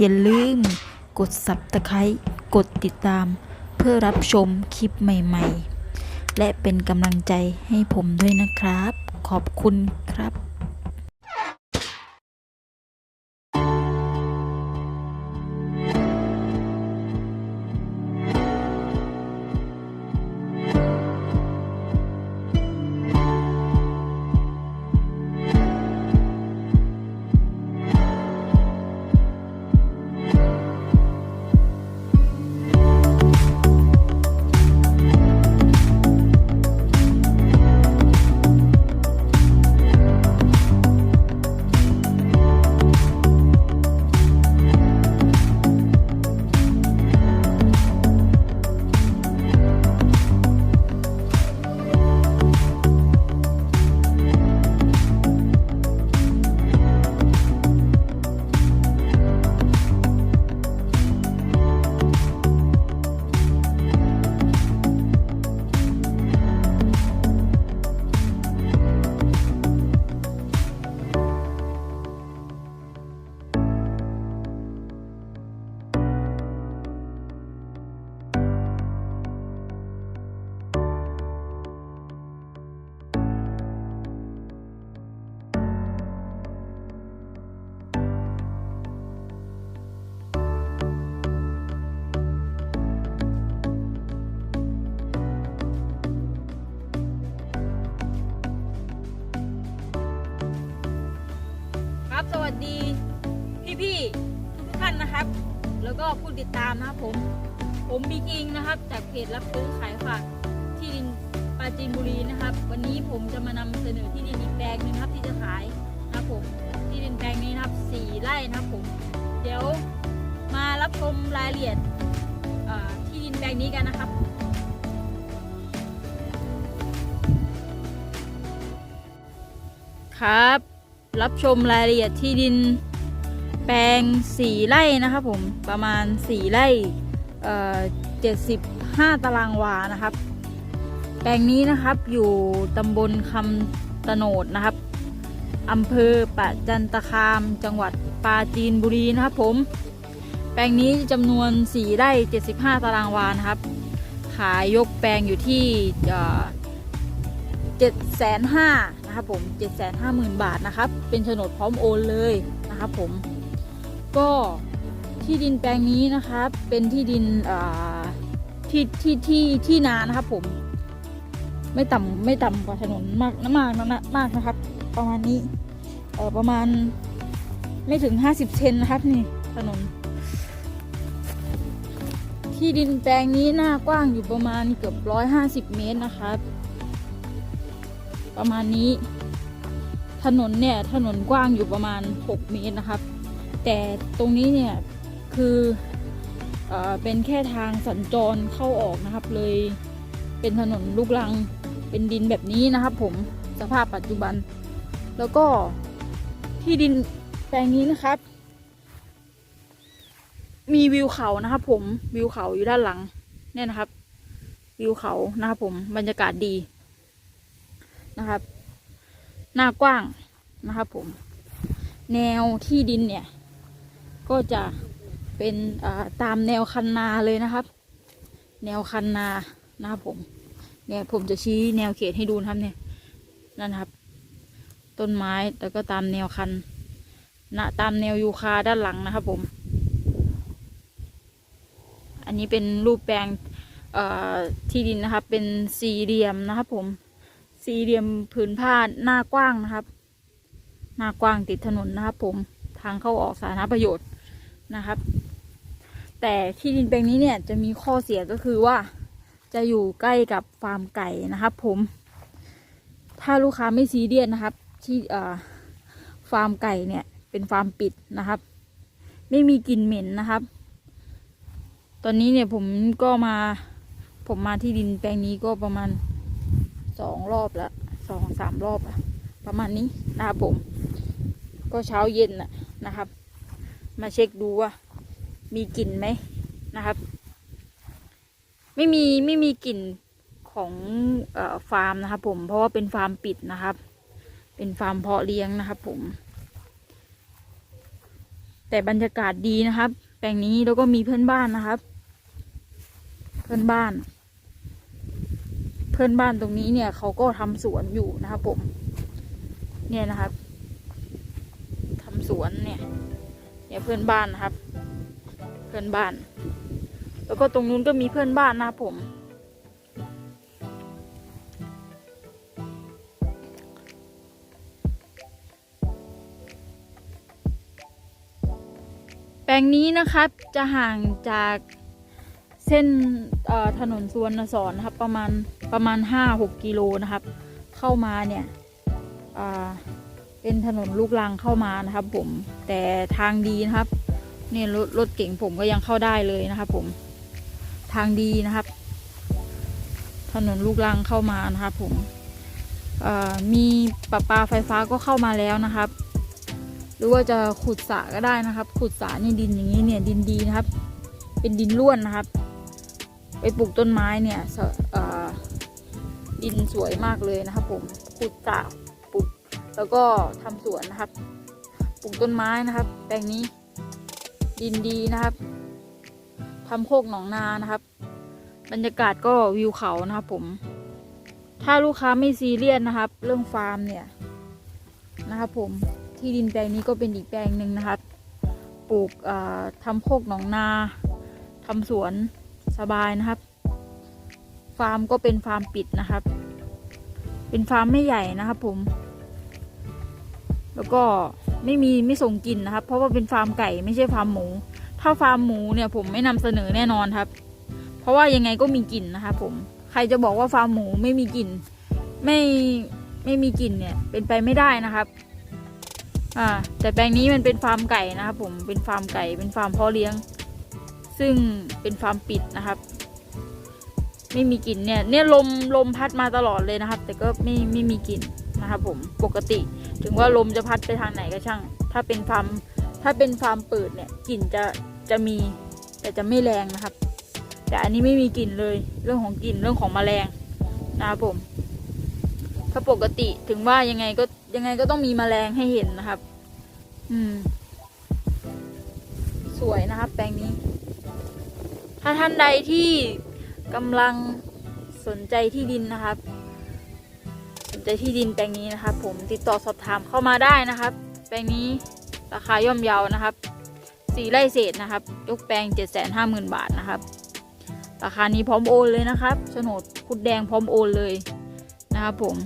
อย่าลืมกด Subscribe กดติดตาม เพื่อรับชมคลิปใหม่ ๆ และเป็นกำลังใจให้ผมด้วยนะครับ ขอบคุณครับ ดีพี่ๆทุกท่านนะครับ แล้วก็ผู้ติดตามนะครับผม ผมบิ๊กอิงนะครับ จากเพจรับซื้อขายฝากที่ดินปราจีนบุรีนะครับ วันนี้ผมจะมานำเสนอที่ดินอีกแปลงหนึงครับที่จะขายนะครับผมที่ดินแปลงนี้นะครับสี่ไร่นะครับผม เดี๋ยวมารับชมรายละเอียดที่ดินแปลงนี้กันนะครับครับ รับชมรายละเอียดที่ดินแปลงสี่ไร่นะครับผมประมาณสี่ไร่เจ็ดสิบห้าตารางวานะครับ แปลงนี้นะครับอยู่ตำบลคำตโนดนะครับอำเภอปะจันตคามจังหวัดปราจีนบุรีนะครับผม แปลงนี้จำนวน 4 ไร่ 75 ตารางวานะครับ ขายยกแปลงอยู่ที่เจ็ดแสนห้า นะครับผมเจ็ดแสนห้าหมื่นบาทนะครับ เป็นโฉนดพร้อมโอนเลยนะครับผม ก็ที่ดินแปลงนี้นะครับ เป็นที่ดินที่ที่ที่ที่นานะครับผม ไม่ต่ำไม่ต่ำกว่าถนนมากนะมากนะมากนะครับ ประมาณนี้เออประมาณไม่ถึง 50 เซนนะครับนี่ถนน ที่ดินแปลงนี้หน้ากว้างอยู่ประมาณเกือบ 150 เมตรนะครับ ประมาณนี้ ถนนเนี่ยถนนกว้างอยู่ประมาณ 6 เมตรนะครับ แต่ตรงนี้เนี่ยคือเอเป็นแค่ทางสัญจรเข้าออกนะครับ เลยเป็นถนนลูกรังเป็นดินแบบนี้นะครับ ผมสภาพปัจจุบัน แล้วก็ที่ดินแปลงนี้นะครับ มีวิวเขานะครับ ผมวิวเขาอยู่ด้านหลังเนี่ยนะครับ วิวเขานะครับผมบรรยากาศดี นะครับ หน้ากว้างนะครับผม แนวที่ดินเนี่ย ก็จะเป็นาตามแนวคันนาเลยนะครับ แนวคันนานะครับผม เนี่ยผมจะชี้แนวเขตให้ดูนะครับเนี่ยนั่นครับ ต้นไม้แล้วก็ตามแนวคันนะตามแนวยูคาด้านหลังนะครับผม อันนี้เป็นรูปแปลงที่ดินนะครับ เป็นสี่เหลี่ยมนะครับผม สี่เหลี่ยมผืนผ้าหน้ากว้างนะครับ หน้ากว้างติดถนนนะครับ ผมทางเข้าออกสาธารณประโยชน์นะครับ แต่ที่ดินแปลงนี้เนี่ยจะมีข้อเสียก็คือว่า จะอยู่ใกล้กับฟาร์มไก่นะครับ ผม ถ้าลูกค้าไม่ซีเรียสนะครับ ที่ฟาร์มไก่เนี่ย เป็นฟาร์มปิดนะครับ ไม่มีกลิ่นเหม็นนะครับ ตอนนี้เนี่ยผมก็มาผมมาที่ดินแปลงนี้ก็ประมาณ สองรอบแล้วสองสามรอบอะประมาณนี้นะครับผม ก็เช้าเย็นน่ะนะครับ มาเช็คดูว่า มีกลิ่นไหมนะครับ ไม่มีไม่มีกลิ่นของออฟาร์มนะครับผมเพราะว่าเป็นฟาร์มปิดนะครับ เป็นฟาร์มเพาะเลี้ยงนะครับผม แต่บรรยากาศดีนะครับ แปลงนี้แล้วก็มีเพื่อนบ้านนะครับ เพื่อนบ้าน พื่อนบ้านตรงนี้เนี่ยเขาก็ทำสวนอยู่นะครับผม เนี่ยนะครับทำสวนเนี่ย เนี่ยเพื่อนบ้านนะครับ เพื่อนบ้าน แล้วก็ตรงนู้นก็มีเพื่อนบ้านนะครับผมแปลงนี้นะครับจะห่างจาก เส้นถนนสวรรณสอนครับประมาณประมาณห้าหกกิโลนะครับ เข้ามาเนี่ยเป็นถนนลูกรังเข้ามานะครับ ผมแต่ทางดีนะครับเนี่ยรถรถเก่งผมก็ยังเข้าได้เลยนะครับผมทางดีนะครับ ถนนลูกรังเข้ามานะครับ ผมมีประปาไฟฟ้าก็เข้ามาแล้วนะครับ หรือว่าจะขุดสระก็ได้นะครับ ขุดสระนี่ดินอย่างนี้เนี่ยดินดีนะครับ เป็นดินร่วนนะครับ ไปปลูกต้นไม้เนี่ยดินสวยมากเลยนะครับผมขุดสระปลูกแล้วก็ทำสวนนะครับ ปลูกต้นไม้นะครับ แปลงนี้ ดินดีนะครับทำโคกหนองนานะครับ บรรยากาศก็วิวเขานะครับผม ถ้าลูกค้าไม่ซีเรียสนะครับ เรื่องฟาร์มเนี่ยนะครับผมที่ดินแปลงนี้ก็เป็นอีกแปลงหนึ่งนะครับ ปลูกเอ่อทำโคกหนองนาทำสวน สบายนะครับ ฟาร์มก็เป็นฟาร์มปิดนะครับ เป็นฟาร์มไม่ใหญ่นะครับผม แล้วก็ไม่มีไม่ส่งกลิ่นนะครับ เพราะว่าเป็นฟาร์มไก่ไม่ใช่ฟาร์มหมู ถ้าฟาร์มหมูเนี่ยผมไม่นำเสนอแน่นอนครับ เพราะว่ายังไงก็มีกลิ่นนะครับผม ใครจะบอกว่าฟาร์มหมูไม่มีกลิ่น ไม่ไม่มีกลิ่นเนี่ย เป็นไปไม่ได้นะครับอ่าแต่แปลงนี้มันเป็นฟาร์มไก่นะครับผมเป็นฟาร์มไก่เป็นฟาร์มพาะเลี้ยง ซึ่งเป็นฟาร์มปิดนะครับ ไม่มีกลิ่นเนี่ย เนี่ยลมลมพัดมาตลอดเลยนะครับ แต่ก็ไม่ไม่มีกลิ่นนะครับผมปกติ ถึงว่าลมจะพัดไปทางไหนก็ช่าง ถ้าเป็นฟาร์มถ้าเป็นฟาร์มเปิดเนี่ยกลิ่นจะจะมีแต่จะไม่แรงนะครับ แต่อันนี้ไม่มีกลิ่นเลย เรื่องของกลิ่นเรื่องของแมลงนะครับผมถ้าปกติถึงว่ายังไงก็ยังไงก็ต้องมีแมลงให้เห็นนะครับ อืม สวยนะครับ แปลงนี้ ถ้าท่านใดที่กำลังสนใจที่ดินนะครับ สนใจที่ดินแปลงนี้นะครับ ผมติดต่อสอบถามเข้ามาได้นะครับ แปลงนี้ราคาย่อมเยานะครับสี่ไร่เศษนะครับ ยกแปลงเจ็ดแสนห้าหมื่นบาทนะครับ ราคานี้พร้อมโอนเลยนะครับโฉนดคุดแดงพร้อมโอนเลยนะครับผม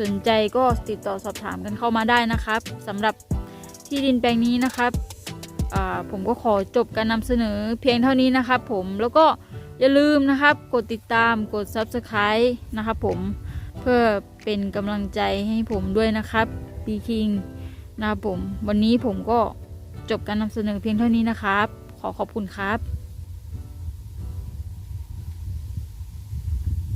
สนใจก็ติดต่อสอบถามกันเข้ามาได้นะครับสำหรับที่ดินแปลงนี้นะครับ ผมก็ขอจบการนำเสนอเพียงเท่านี้นะครับผมแล้วก็อย่าลืมนะครับ กดติดตามกด Subscribe นะครับผมเพื่อเป็นกำลังใจให้ผมด้วยนะครับปีคิงนะครับผม วันนี้ผมก็จบการนำเสนอเพียงเท่านี้นะครับ ขอขอบคุณครับ